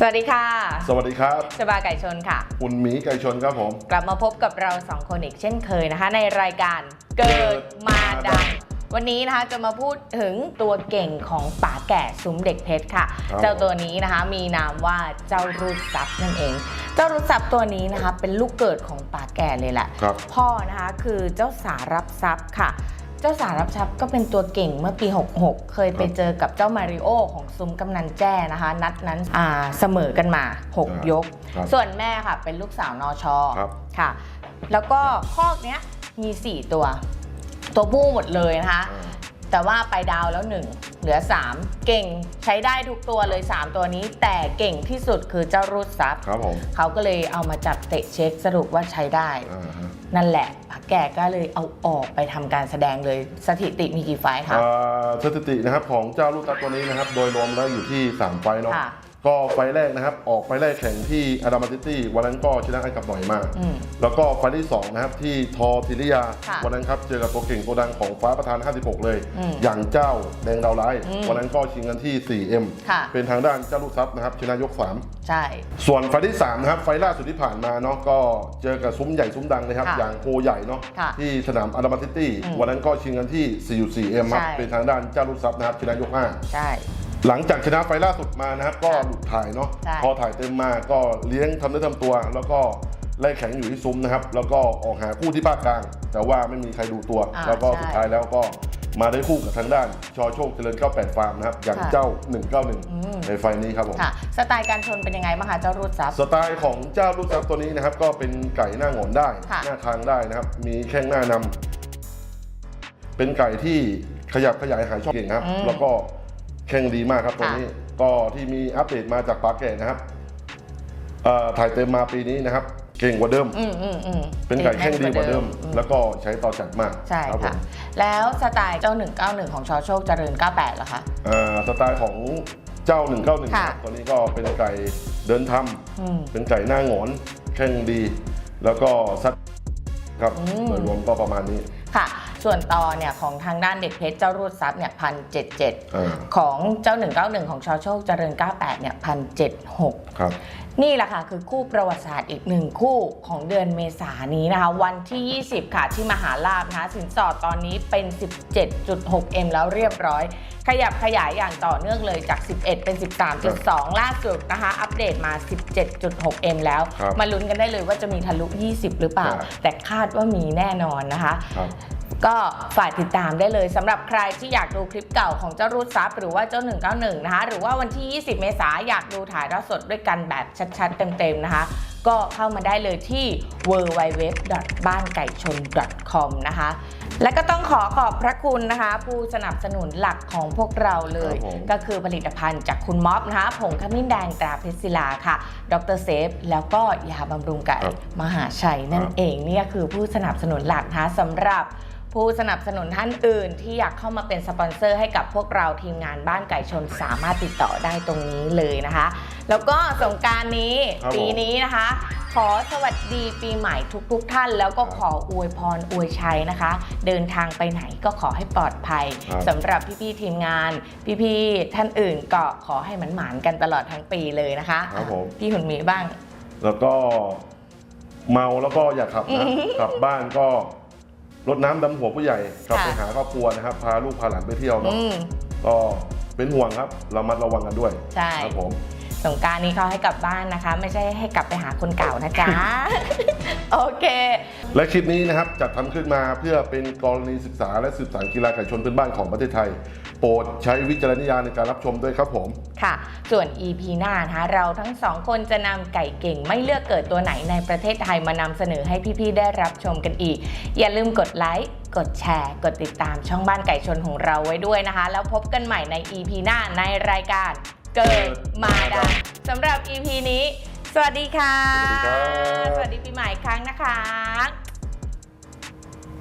สวัสดีค่ะ สวัสดีครับชบาไก่ชนค่ะ คุณหมีไก่ชนครับผม กลับมาพบกับเราสองคนอีกเช่นเคยนะคะ ในรายการเกิดมาดัง วันนี้นะคะจะมาพูดถึงตัวเก่งของป๋าแก่ซุ้มเด็กเพชรค่ะ ครับเจ้าตัวนี้นะคะมีนามว่าเจ้ารูดซับนั่นเอง เจ้ารูดซับตัวนี้นะคะเป็นลูกเกิดของป๋าแก่เลยแหละ ครับ พ่อนะคะคือเจ้าสารับทรัพย์ค่ะ เจ้าสารับทรัพย์ก็เป็นตัวเก่งเมื่อปี 66 เคยไปครับเจอกับเจ้ามาริโอของซุ้มกำนันแจ้นะคะ นัดนั้นอ่าเสมอกันมา 6 ยก ครับส่วนแม่ค่ะเป็นลูกสาวนอชอครับ ค่ะ แล้วก็คอกเนี้ยมี 4 ตัว ตัวผู้หมดเลยนะคะอ่าแต่ว่าไปดาวแล้ว 1 เหลือ 3 เก่งใช้ได้ทุกตัวเลย 3 ตัวนี้ แต่เก่งที่สุดคือเจ้ารูดซับครับผมเขาก็เลยเอามาจับเตะเช็คสรุปว่าใช้ได้ อ่าฮะนั่นแหละป๋า แก่ก็เลยเอาออกไปทำการแสดงเลยสถิติมีกี่ไฟล์คะ อ่าสถิตินะครับของเจ้าลูกตัดตัวนี้นะครับ โดยรวมแล้วอยู่ที่ 3 ไฟล์เนาะค่ะ ก็ไฟล์แรกนะครับ ออกไฟล์แรกแข่งที่อารามาซิตี้วันนั้นก็ชนะไอ้กับหน่อยมากอืมแล้วก็ไฟล์ที่2นะครับที่ทอทิริยาค่ะวันนั้นครับเจอกับตัวเก่งตัวดังของฟ้าประธาน 56 เลยอืมอย่างเจ้าแดงดาวไลท์อืมวันนั้นก็ชิงกันที่ 4M ค่ะเป็นทางด้านเจ้าลูกทรัพย์นะครับชนะยก 3 ใช่ ส่วนไฟล์ที่3นะครับไฟล์ล่าสุดที่ผ่านมาเนาะก็เจอกับซุ้มใหญ่ซุ้มดังนะครับค่ะอย่างโพใหญ่เนาะค่ะที่สนามอารามาซิตี้อืมวันนั้นก็ชิงกันที่ 4.4M ครับใช่เป็นทางด้านเจ้าลูกทรัพย์นะครับชนะยก 5 ใช่ หลังจากชนะไฟล์ล่าสุดมานะครับ ก็หลุดถ่ายเนาะใช่ พอถ่ายเต็มมาก็เลี้ยงทำเนื้อทำตัว แล้วก็ไล่แข็งอยู่ที่ซุ้มนะครับ แล้วก็ออกหาคู่ที่ภาคกลาง แต่ว่าไม่มีใครดูตัว อ่าแล้วก็ใช่สุดท้ายแล้วก็มาได้คู่กับทางด้าน ชอโชคเจริญ98ฟาร์มนะครับอย่างค่ะ เจ้าอืม191 ในไฟล์นี้ครับผม ค่ะ สไตล์การชนเป็นยังไงบ้างคะเจ้ารูดซับ สไตล์ของเจ้าลูกซับตัวนี้นะครับ ก็เป็นไก่หน้าหงอนได้ ค่ะ หน้าทางได้นะครับ มีแข้งหน้านำเป็นไก่ที่ขยับขยายหายช่องเก่งครับอืมแล้วก็ แข้งดีมากครับตัวนี้ก็ที่มีอัปเดตมาจากปาแก่นะครับเอ่อถ่ายเต็มมาปีนี้นะครับ เก่งกว่าเดิมอืมอืมอืมเป็นไก่แข้งดีกว่าเดิมอืมแล้วก็ใช้ต่อจัดมาก ใช่ครับผค่ะมแล้วสไตล์เจ้า 191 ของชอโชคเจริญ 98เหรอคะอ่าสไตล์ของเจ้า 191ค่ะตัวนี้ก็เป็นไก่เดินทำอืมเป็นไก่หน้าหงอน แข้งดี แล้วก็ซัดครับอืมโดยรวมก็ประมาณนี้ค่ะ ส่วนต่อเนี่ยของทางด้านเด็กเพชรเจ้ารูดซับเนี่ยพันเจ็ดเจ็ดอ่าของเจ้า 191 ของชอโชคเจริญ 98เนี่ยพันเจ็ดหก ครับ นี่แหละค่ะคือคู่ประวัติศาสตร์อีกหนึ่งคู่ของเดือนเมษายนนี้นะคะ วันที่ 20 ค่ะที่มหาลาภนะคะสินสอดตอนนี้เป็น 17.6M แล้วเรียบร้อย ขยับขยายอย่างต่อเนื่องเลยจาก 11 เป็น 13.2 ล่าสุดนะคะ อัปเดตมา 17.6M แล้ว ครับมาลุ้นกันได้เลยว่าจะมีทะลุ 20 หรือเปล่า ครับ แต่คาดว่ามีแน่นอนนะคะ ครับ ก็ฝากติดตามได้เลยสำหรับใครที่อยากดูคลิปเก่าของเจ้ารูดซับหรือว่าเจ้า 191 นะคะ หรือว่าวันที่ 20 เมษายนอยากดูถ่ายทอดสดด้วยกันแบบชัดๆ เต็มๆ นะคะ ก็เข้ามาได้เลยที่ w w w บ้านไก่ชน .com นะคะ และก็ต้องขอขอบพระคุณนะคะ ผู้สนับสนุนหลักของพวกเราเลย ครับผม ก็คือผลิตภัณฑ์จากคุณม็อบนะคะผงขมิ้นแดงตราเพชรศิลาค่ะ ดรเซฟ แล้วก็ยาบำรุงไก่ครับมหาชัยนั่นครับเองเนี่ยคือผู้สนับสนุนหลักนะคะสำหรับ ผู้สนับสนุนท่านอื่น ที่อยากเข้ามาเป็นสปอนเซอร์ให้กับพวกเราทีมงานบ้านไก่ชนสามารถติดต่อได้ตรงนี้เลยนะคะ แล้วก็สงกรารนี้ครับผม ปีนี้นะคะ ขอสวัสดีปีใหม่ทุกๆทท่าน แล้วก็ครับขออวยพรอวยชัยนะคะ เดินทางไปไหนก็ขอให้ปลอดภัยครับสำหรับพี่ๆทีมงาน พี่ๆท่านอื่นก็ขอให้มันหมานๆกันตลอดทั้งปีเลยนะคะครับผม พี่หุ่นหมีบ้าง แล้วก็เมาแล้วก็อย่าขับอืนะมกลับบ้านก็ รดน้ำดำหัวผู้ใหญ่กลับค่ะ ไปหาครอบครัวนะครับ พาลูกพาหลานไปเที่ยวเนาะอืม ก็เป็นห่วงครับเรามัดระวังกันด้วยใช่ ครับผม สงกรารนี้เขาให้กลับบ้านนะคะ ไม่ใช่ให้กลับไปหาคนเก่านะจ๊ะ โอเค และคลิปนี้นะครับจัดทำขึ้นมาเพื่อเป็นกรณีศึกษาและสืบสานกีฬาไก่ชนพื้นบ้านของประเทศไทย โปรดใช้วิจารณญาณในการรับชมด้วยครับผม ค่ะ ส่วน EP หน้านะคะเราทั้งสองคนจะนำไก่เก่งไม่เลือกเกิดตัวไหนในประเทศไทยมานำเสนอให้พี่ๆได้รับชมกันอีก อย่าลืมกดไลค์กดแชร์ กดติดตามช่องบ้านไก่ชนของเราไว้ด้วยนะคะ แล้วพบกันใหม่ใน EP หน้าในรายการ เกิดมาดังสำหรับ EP นี้ สวัสดีค่ะ สวัสดีครับสวัสดีปีใหม่อีกครั้งนะคะ